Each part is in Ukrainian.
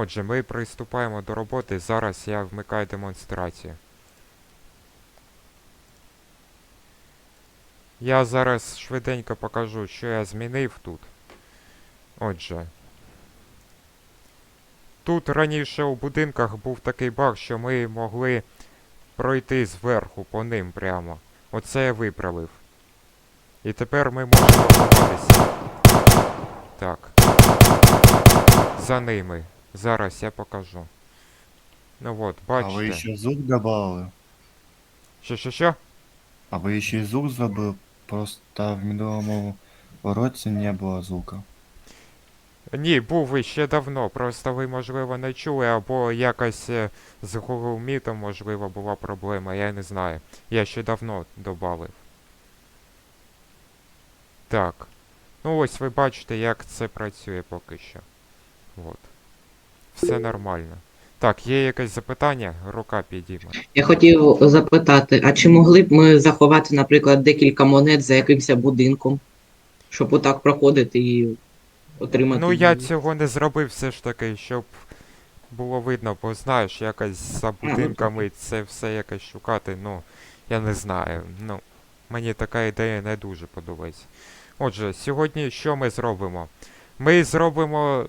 Отже, ми приступаємо до роботи. Зараз я вмикаю демонстрацію. Я зараз швиденько покажу, що я змінив тут. Отже. Тут раніше у будинках був такий баг, що ми могли пройти зверху по ним прямо. Оце я виправив. І тепер ми можемо ховатися. Так. За ними. Зараз я покажу. Ну от, А вы бачите. еще звук добавили? Що, що, що? А ви еще и звук забыл? Просто в минулому році не було звука. Ні, був іще давно, просто ви, можливо, не чули, або якось е, з Google Meet, можливо, була проблема, я не знаю. Я ще давно додав. Так. Ну ось ви бачите, як це працює поки що. От. Все нормально. Так, є якесь запитання? Рука підійме. Я хотів запитати, а чи могли б ми заховати, наприклад, декілька монет за якимось будинком, щоб отак проходити і отримати? Ну я цього не зробив все ж таки, щоб було видно, бо знаєш, якось за ну, будинками це все якось шукати, ну, я не знаю. Ну, мені така ідея не дуже подобається. Отже, сьогодні що ми зробимо? Ми зробимо,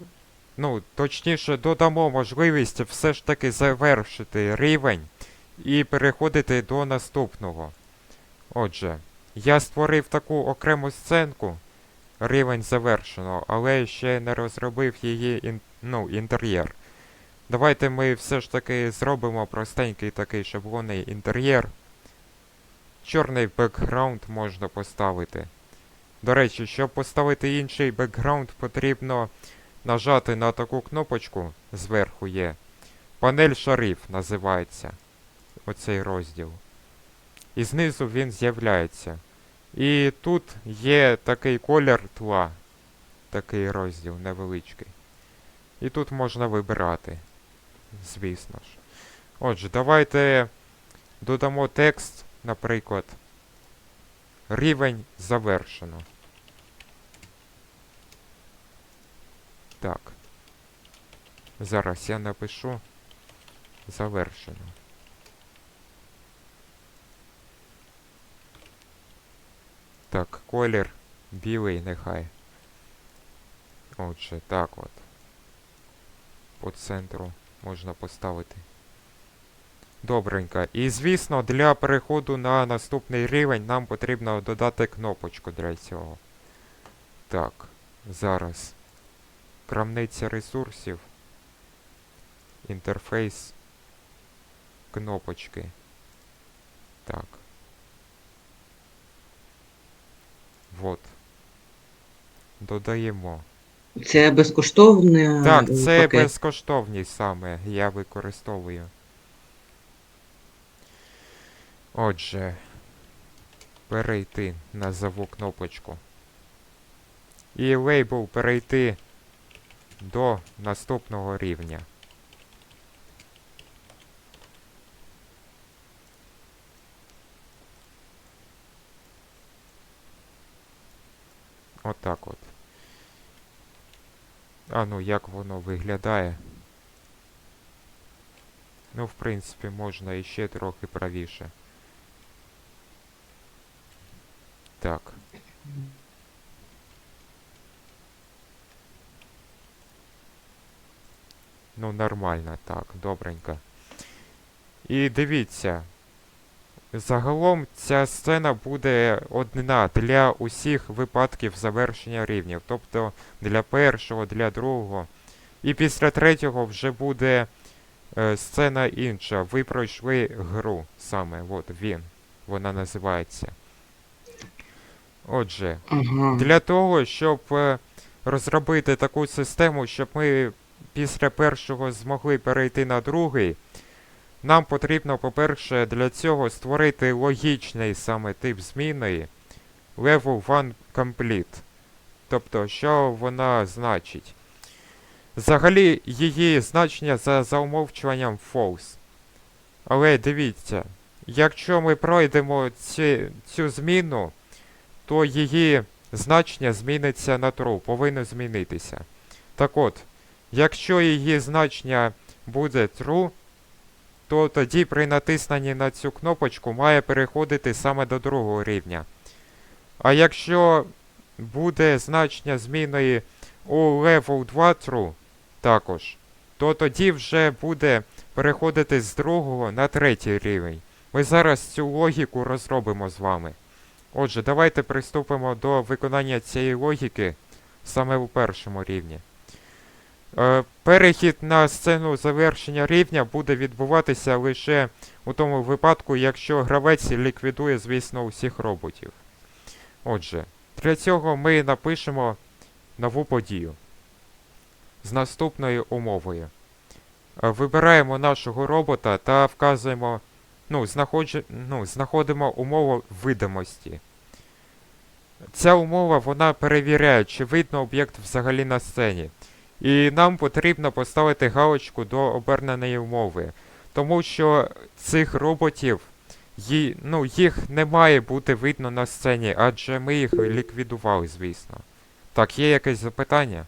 ну, точніше, додамо можливість все ж таки завершити рівень і переходити до наступного. Отже, я створив таку окрему сценку. Рівень завершено, але ще не розробив її ін, ну, інтер'єр. Давайте ми все ж таки зробимо простенький такий шаблонний інтер'єр. Чорний бекграунд можна поставити. До речі, щоб поставити інший бекграунд, потрібно нажати на таку кнопочку зверху є. Панель шарів називається. Оцей розділ. І знизу він з'являється. І тут є такий колір тла, такий розділ невеличкий. І тут можна вибирати, звісно ж. Отже, давайте додамо текст, наприклад. Рівень завершено. Так. Зараз я напишу завершено. Так, колір білий нехай. Отже, так от. По центру можна поставити. Добренько. І звісно, для переходу на наступний рівень нам потрібно додати кнопочку для цього. Так, зараз. Крамниця ресурсів. Інтерфейс. Кнопочки. Так. Вот. Додаємо. Це безкоштовне Так, е, це пакет? безкоштовність саме я використовую. Отже, перейти назову кнопочку. І лейбл перейти до наступного рівня. Отак от. А ну як воно виглядає? Ну, в принципі, можна іще трохи правіше. Так. Ну, нормально, так, добренько. І дивіться. Загалом ця сцена буде одна для усіх випадків завершення рівнів. Тобто для першого, для другого. І після третього вже буде е, сцена інша. Ви пройшли гру саме. От він. Вона називається. Отже, Ага. для того, щоб е, розробити таку систему, щоб ми після першого змогли перейти на другий, нам потрібно, по-перше, для цього створити логічний саме тип зміни Level 1 Complete. Тобто, що вона значить? Взагалі, її значення за заумовчуванням false. Але дивіться, якщо ми пройдемо ці, цю зміну, то її значення зміниться на true, повинно змінитися. Так от, Якщо її значення буде true, то тоді при натисненні на цю кнопочку має переходити саме до другого рівня. А якщо буде значення зміною у level 2 true також, то тоді вже буде переходити з другого на третій рівень. Ми зараз цю логіку розробимо з вами. Отже, давайте приступимо до виконання цієї логіки саме у першому рівні. Е, перехід на сцену завершення рівня буде відбуватися лише у тому випадку, якщо гравець ліквідує, звісно, усіх роботів. Отже, для цього ми напишемо нову подію з наступною умовою. Е, Вибираємо нашого робота та вказуємо, ну, знаходжу, ну, знаходимо умову видимості. Ця умова вона перевіряє, чи видно об'єкт взагалі на сцені. І нам потрібно поставити галочку до оберненої умови, тому що цих роботів ї, ну, їх не має бути видно на сцені, адже ми їх ліквідували, звісно. Так, є якесь запитання?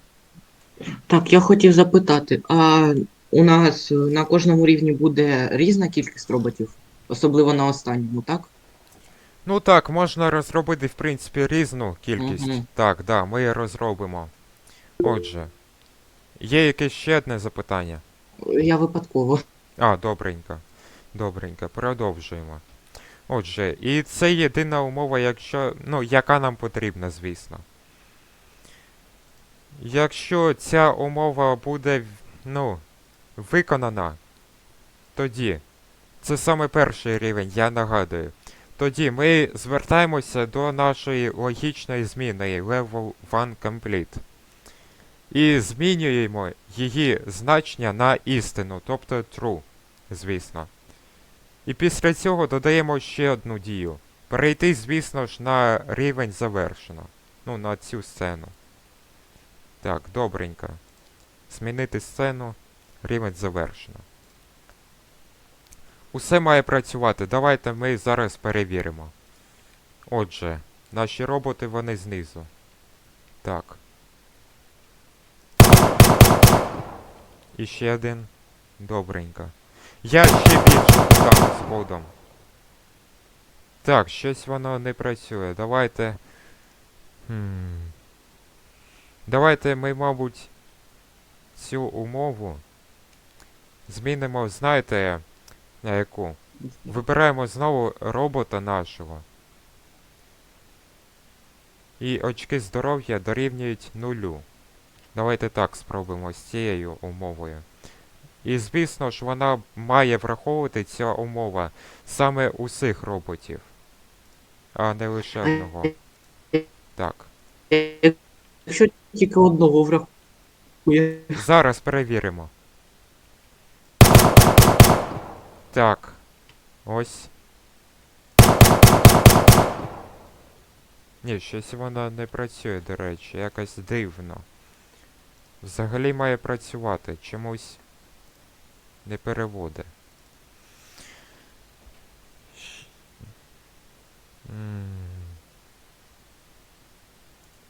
Так, я хотів запитати, а у нас на кожному рівні буде різна кількість роботів, особливо на останньому, так? Ну так, можна розробити, в принципі, різну кількість. Мгм. Так, да, ми розробимо. Отже, є якесь ще одне запитання? Я випадково. А, добренько. Добренько, продовжуємо. Отже, і це єдина умова, якщо. Ну, яка нам потрібна, звісно. Якщо ця умова буде, ну, виконана, тоді. Це саме перший рівень, я нагадую. Тоді ми звертаємося до нашої логічної зміни level 1 complete. І змінюємо її значення на істину, тобто true, звісно. І після цього додаємо ще одну дію. Перейти, звісно ж, на рівень завершено. Ну, на цю сцену. Так, добренько. Змінити сцену, рівень завершено. Усе має працювати. Давайте ми зараз перевіримо. Отже, наші роботи вони знизу. Так. І ще один. Добренько. Я ще більше дам згодом. Так, щось воно не працює. Давайте. Хм. Давайте ми, мабуть, цю умову змінимо, знаєте, на яку? Вибираємо знову робота нашого. І очки здоров'я дорівнюють нулю. Давайте так спробуємо з цією умовою. І звісно ж вона має враховувати ця умова саме усіх роботів, а не лише одного. Так. Якщо тільки одного врахує. Зараз перевіримо. Так. Ось. Ні, щось воно не працює, до речі, якось дивно. Взагалі має працювати, чомусь не переводи.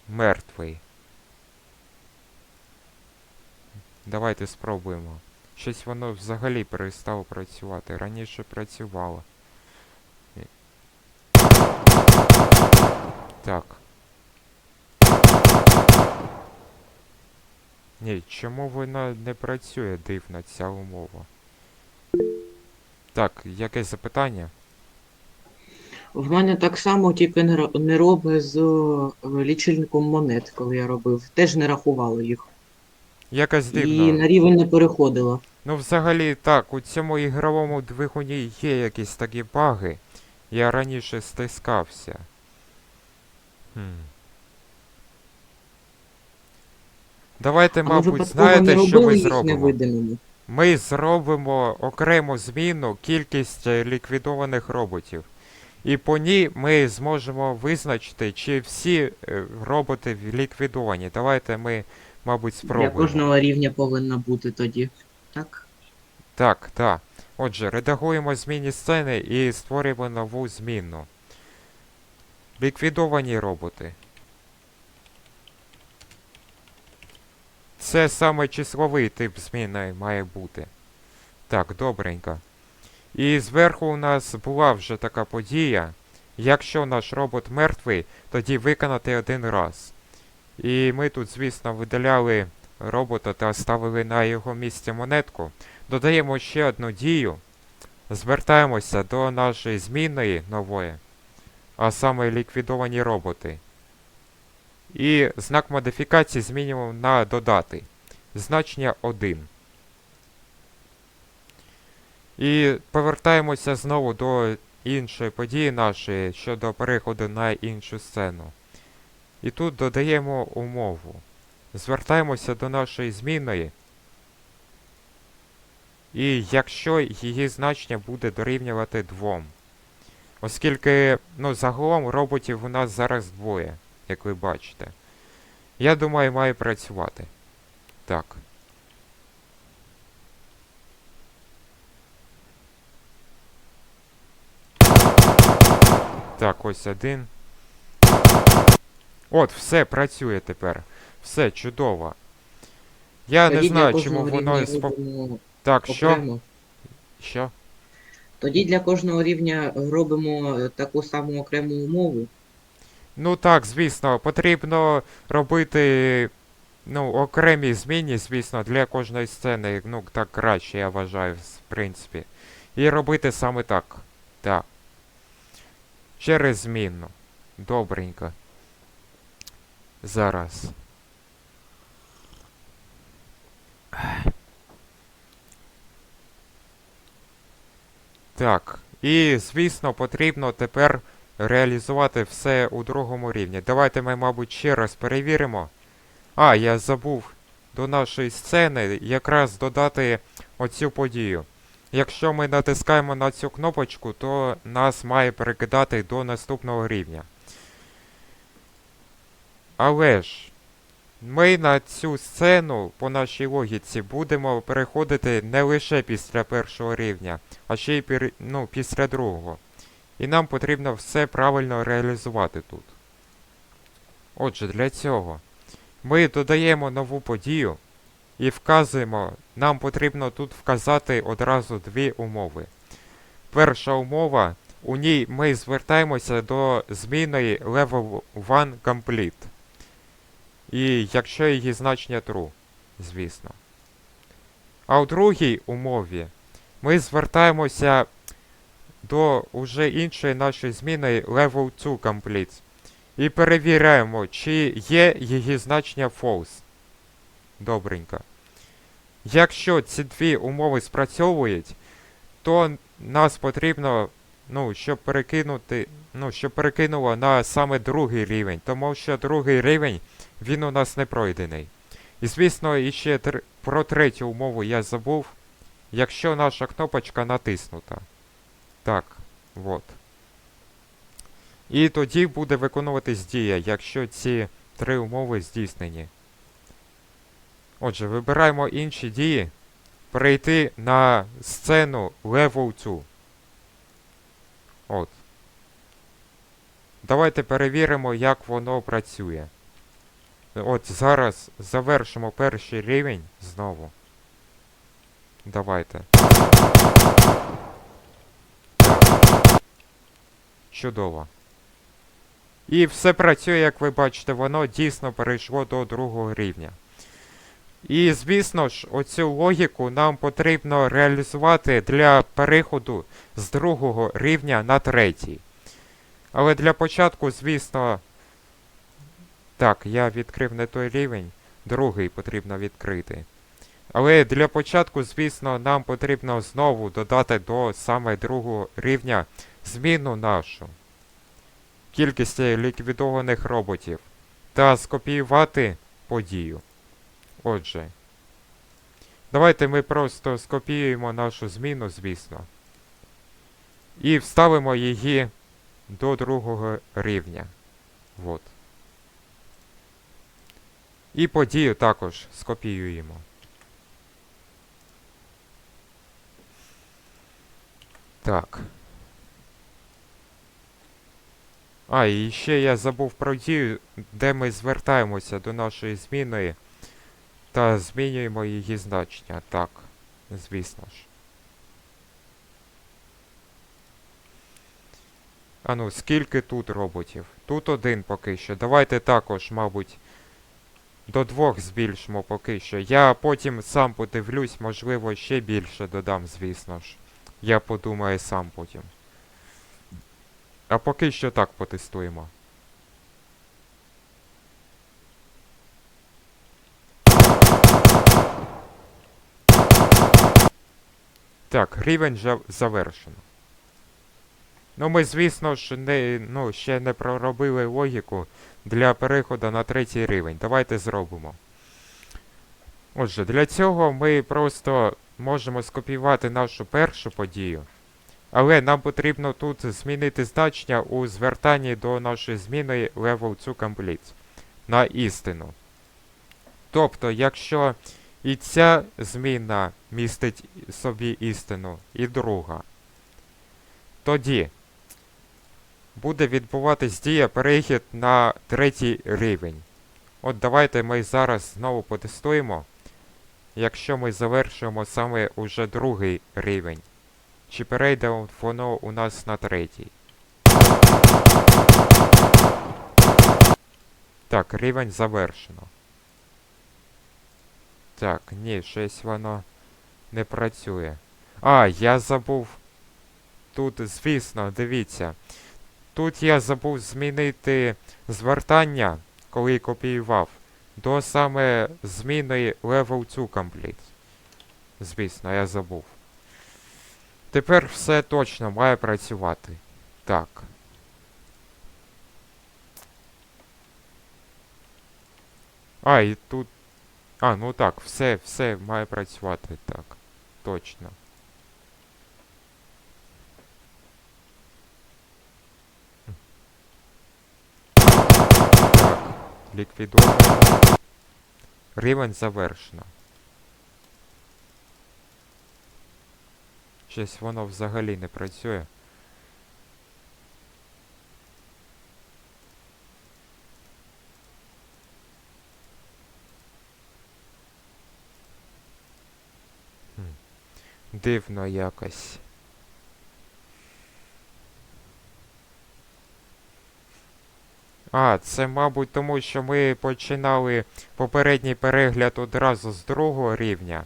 Мертвий. Давайте спробуємо. Щось воно взагалі перестало працювати. Раніше працювало. Так. Ні, чому вона не працює дивно ця умова? Так, якесь запитання? В мене так само тільки не, ро- робить з е, лічильником монет, коли я робив. Теж не рахували їх. Якась І на рівень не переходило. Ну, взагалі, так, у цьому ігровому двигуні є якісь такі баги. Я раніше стискався. Хм. Давайте, мабуть, знаєте, що ми зробимо? Ми зробимо окрему зміну кількість е, ліквідованих роботів. І по ній ми зможемо визначити, чи всі е, роботи ліквідовані. Давайте ми, мабуть, Для спробуємо. кожного рівня повинна бути тоді. Так? Так, так. Отже, редагуємо змінні сцени і створюємо нову змінну. Ліквідовані роботи. Це саме числовий тип зміни має бути. Так, добренько. І зверху у нас була вже така подія. Якщо наш робот мертвий, тоді виконати один раз. І ми тут, звісно, видаляли робота та ставили на його місце монетку. Додаємо ще одну дію. Звертаємося до нашої змінної нової, а саме ліквідовані роботи. І знак модифікації змінюємо на додати. Значення 1. І повертаємося знову до іншої події нашої щодо переходу на іншу сцену. І тут додаємо умову. Звертаємося до нашої змінної. І якщо її значення буде дорівнювати 2. Оскільки, ну, загалом роботів у нас зараз двоє, як ви бачите. Я думаю, має працювати. Так. Так, ось один. От, все працює тепер. Все чудово. Я не Тоді для знаю, чому воно спо... Так, що? окремо. Що? Тоді для кожного рівня робимо е, таку саму окрему умову. Ну так, звісно, потрібно робити ну, окремі зміни, звісно, для кожної сцени. Ну, так краще, я вважаю, в принципі. І робити саме так. Так. Через змінну. Добренько. Зараз. Так. І, звісно, потрібно тепер реалізувати все у другому рівні. Давайте ми, мабуть, ще раз перевіримо. А, я забув до нашої сцени якраз додати оцю подію. Якщо ми натискаємо на цю кнопочку, то нас має перекидати до наступного рівня. Але ж, ми на цю сцену, по нашій логіці, будемо переходити не лише після першого рівня, а ще й ну, після другого. І нам потрібно все правильно реалізувати тут. Отже, для цього ми додаємо нову подію і вказуємо, нам потрібно тут вказати одразу дві умови. Перша умова, у ній ми звертаємося до зміної level 1 complete. І якщо її значення true, звісно. А у другій умові ми звертаємося до уже іншої нашої зміни level 2 complete. І перевіряємо, чи є її значення false. Добренько. Якщо ці дві умови спрацьовують, то нас потрібно, ну, щоб перекинути, ну, щоб перекинуло на саме другий рівень, тому що другий рівень, він у нас не пройдений. І звісно, іще тр... про третю умову я забув, якщо наша кнопочка натиснута. Так, от. І тоді буде виконуватись дія, якщо ці три умови здійснені. Отже, вибираємо інші дії. Перейти на сцену Level 2. От. Давайте перевіримо, як воно працює. От зараз завершимо перший рівень знову. Давайте. Чудово. І все працює, як ви бачите, воно дійсно перейшло до другого рівня. І, звісно ж, оцю логіку нам потрібно реалізувати для переходу з другого рівня на третій. Але для початку, звісно. Так, я відкрив не той рівень, другий потрібно відкрити. Але для початку, звісно, нам потрібно знову додати до саме другого рівня зміну нашу кількості ліквідованих роботів та скопіювати подію. Отже, давайте ми просто скопіюємо нашу зміну, звісно, і вставимо її до другого рівня. Вот. І подію також скопіюємо. Так. А, і ще я забув про дію, де ми звертаємося до нашої зміни Та змінюємо її значення, так, звісно ж. Ану, скільки тут роботів? Тут один поки що. Давайте також, мабуть, до двох збільшимо поки що. Я потім сам подивлюсь, можливо, ще більше додам, звісно ж. Я подумаю сам потім. А поки що так потестуємо. Так, рівень же завершено. Ну, ми, звісно ж, не, ну, ще не проробили логіку для переходу на третій рівень. Давайте зробимо. Отже, для цього ми просто можемо скопіювати нашу першу подію. Але нам потрібно тут змінити значення у звертанні до нашої зміни level to complete на істину. Тобто, якщо і ця зміна містить собі істину, і друга, тоді буде відбуватись дія перехід на третій рівень. От давайте ми зараз знову потестуємо, якщо ми завершуємо саме уже другий рівень. Чи перейде воно у нас на третій? Так, рівень завершено. Так, ні, щось воно не працює. А, я забув. Тут, звісно, дивіться. Тут я забув змінити звертання, коли копіював, до саме зміни level 2 complete. Звісно, я забув. Тепер все точно має працювати. Так. А, і тут. А, ну так, все, все має працювати так. Точно. Так, ліквідовано. Рівень завершено. Щось воно взагалі не працює. Дивно якось. А, це, мабуть, тому що ми починали попередній перегляд одразу з другого рівня.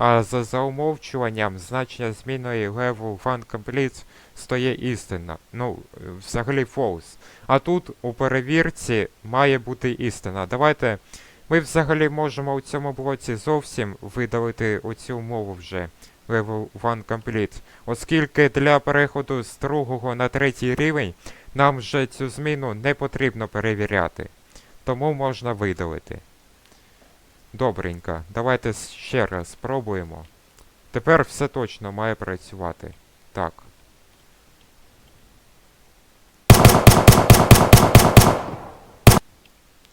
А за заумовчуванням значення зміною level one complete стає істина. Ну, взагалі false. А тут у перевірці має бути істина. Давайте ми взагалі можемо у цьому блоці зовсім видалити оцю умову вже level one complete. Оскільки для переходу з другого на третій рівень нам вже цю зміну не потрібно перевіряти. Тому можна видалити. Добренько, давайте ще раз спробуємо. Тепер все точно має працювати. Так.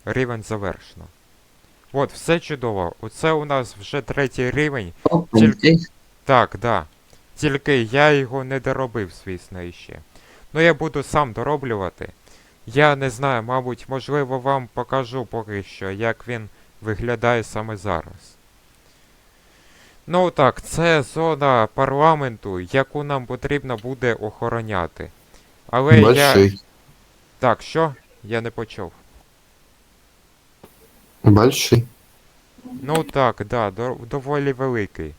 Рівень завершено. От, все чудово. Оце у нас вже третій рівень. Опаньки. Так, да. Тільки я його не доробив, звісно, іще. Ну я буду сам дороблювати. Я не знаю, мабуть, можливо, вам покажу поки що, як він виглядає саме зараз. Ну так, це зона парламенту, яку нам потрібно буде охороняти. Але я. Так, що? Я не почув. Большой. Ну так, да, доволі великий.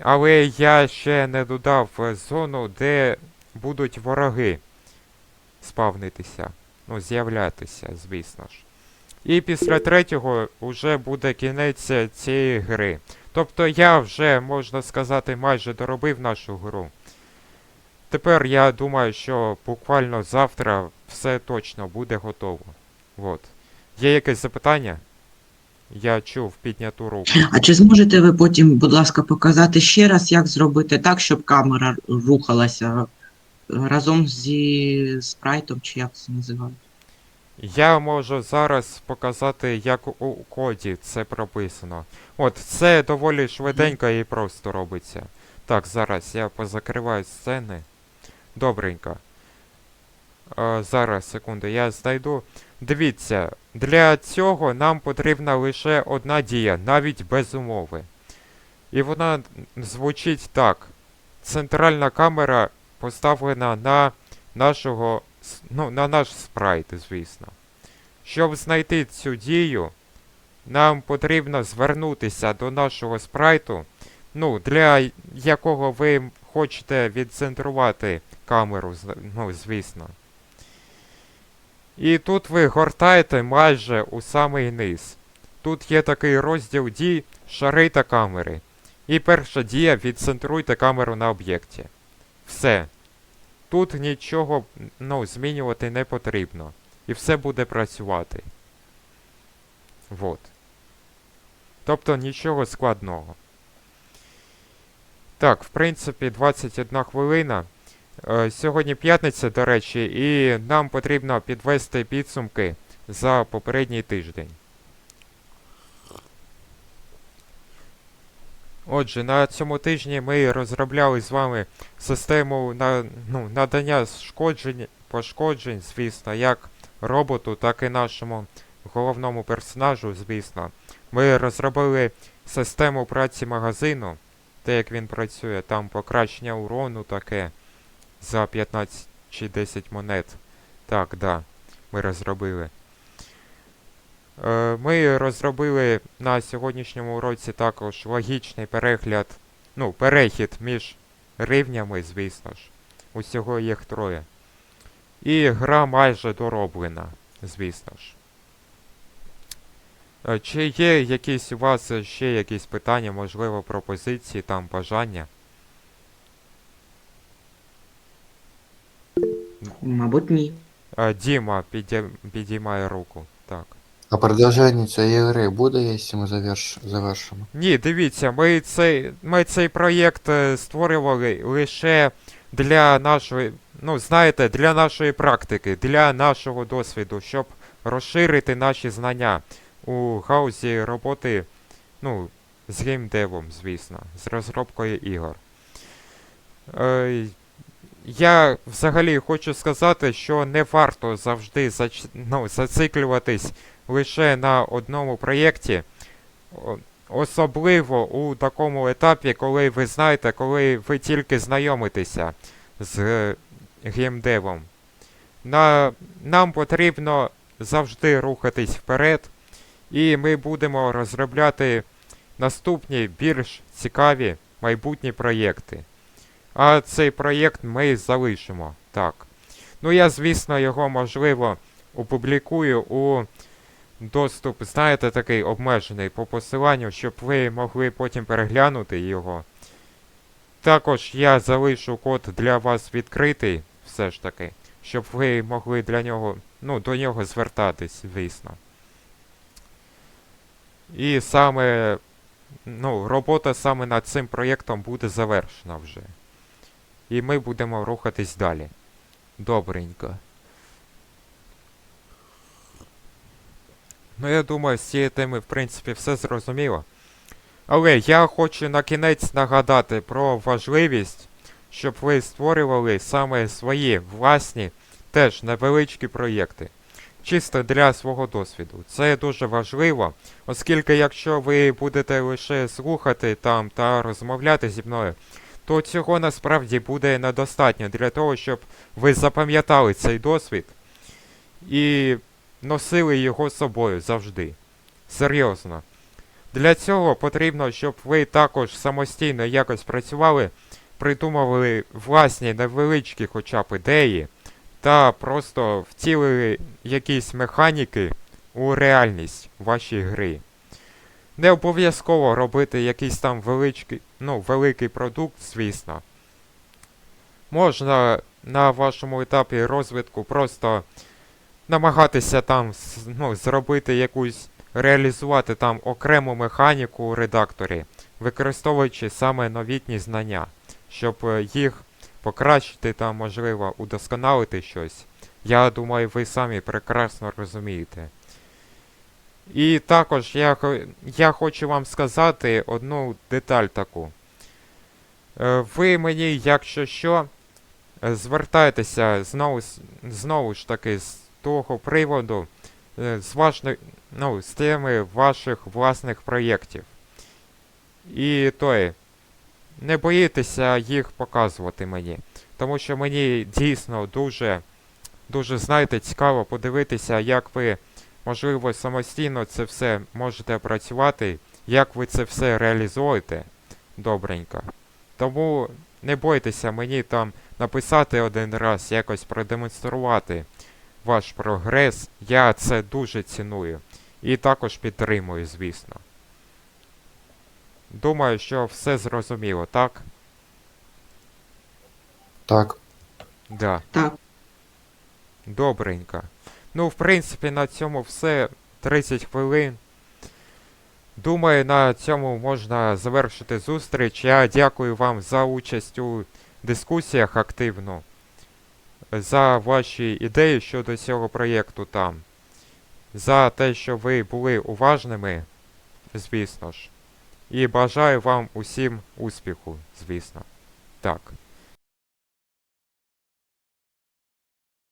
Але я ще не додав зону, де будуть вороги спавнитися. Ну, з'являтися, звісно ж. І після третього вже буде кінець цієї гри. Тобто я вже, можна сказати, майже доробив нашу гру. Тепер я думаю, що буквально завтра все точно буде готово. От. Є якесь запитання? Я чув підняту руку. А чи зможете ви потім, будь ласка, показати ще раз, як зробити так, щоб камера рухалася разом зі спрайтом, чи як це називають? Я можу зараз показати, як у коді це прописано. От, це доволі швиденько і просто робиться. Так, зараз я позакриваю сцени. Добренько. Е, зараз, секунду, я знайду. Дивіться, для цього нам потрібна лише одна дія, навіть без умови. І вона звучить так. Центральна камера поставлена на нашого, ну, на наш спрайт, звісно. Щоб знайти цю дію, нам потрібно звернутися до нашого спрайту, ну, для якого ви хочете відцентрувати камеру, ну, звісно. І тут ви гортаєте майже у самий низ. Тут є такий розділ дій шари та камери. І перша дія відцентруйте камеру на об'єкті. Все. Тут нічого ну, змінювати не потрібно. І все буде працювати. Вот. Тобто нічого складного. Так, в принципі, 21 хвилина. Е, Сьогодні п'ятниця, до речі, і нам потрібно підвести підсумки за попередній тиждень. Отже, на цьому тижні ми розробляли з вами систему на, ну, надання шкоджень, пошкоджень, звісно, як роботу, так і нашому головному персонажу, звісно. Ми розробили систему праці магазину, те, як він працює, там покращення урону таке за 15 чи 10 монет. Так, да, ми розробили. Е, Ми розробили на сьогоднішньому уроці також логічний перегляд, ну, перехід між рівнями, звісно ж. Усього їх троє. І гра майже дороблена, звісно ж. Е, Чи є якісь у вас ще якісь питання, можливо, пропозиції, там бажання? Мабуть, ні. Е, Діма підіймає руку. Так. А продовження цієї гри буде, якщо ми заверш... завершимо? Ні, дивіться, ми цей, ми цей проєкт е, створювали лише для нашої, ну, знаєте, для нашої практики, для нашого досвіду, щоб розширити наші знання у гаузі роботи, ну, з геймдевом, звісно, з розробкою ігор. Е, я взагалі хочу сказати, що не варто завжди зач... ну, зациклюватись лише на одному проєкті. Особливо у такому етапі, коли ви знаєте, коли ви тільки знайомитеся з е, геймдевом. На, нам потрібно завжди рухатись вперед, і ми будемо розробляти наступні більш цікаві майбутні проєкти. А цей проєкт ми залишимо. Так. Ну я, звісно, його можливо опублікую у доступ, знаєте, такий обмежений по посиланню, щоб ви могли потім переглянути його. Також я залишу код для вас відкритий, все ж таки, щоб ви могли для нього, ну, до нього звертатись, звісно. І саме, ну, робота саме над цим проєктом буде завершена вже. І ми будемо рухатись далі. Добренько. Ну, я думаю, з цієї теми, в принципі, все зрозуміло. Але я хочу на кінець нагадати про важливість, щоб ви створювали саме свої власні, теж невеличкі проєкти. Чисто для свого досвіду. Це дуже важливо, оскільки якщо ви будете лише слухати там та розмовляти зі мною, то цього насправді буде недостатньо для того, щоб ви запам'ятали цей досвід і носили його з собою завжди. Серйозно. Для цього потрібно, щоб ви також самостійно якось працювали, придумували власні невеличкі хоча б ідеї, та просто втілили якісь механіки у реальність вашої гри. Не обов'язково робити якийсь там величкий, ну, великий продукт, звісно. Можна на вашому етапі розвитку просто намагатися там ну, зробити якусь, реалізувати там окрему механіку у редакторі, використовуючи саме новітні знання, щоб е, їх покращити та, можливо, удосконалити щось. Я думаю, ви самі прекрасно розумієте. І також я, я хочу вам сказати одну деталь таку. Е, Ви мені, якщо що, Звертайтеся знову, знову ж таки з того приводу, е, з, вашни, ну, з теми ваших власних проєктів. І той, не боїтеся їх показувати мені. Тому що мені дійсно дуже, дуже, знаєте, цікаво подивитися, як ви, можливо, самостійно це все можете працювати, як ви це все реалізуєте добренько. Тому не бойтеся мені там написати один раз, якось продемонструвати ваш прогрес. Я це дуже ціную. І також підтримую, звісно. Думаю, що все зрозуміло, так? Так. Да. Так. Добренько. Ну, в принципі, на цьому все. 30 хвилин. Думаю, на цьому можна завершити зустріч. Я дякую вам за участь у дискусіях активну, за ваші ідеї щодо цього проєкту там, за те, що ви були уважними, звісно ж. І бажаю вам усім успіху, звісно. Так.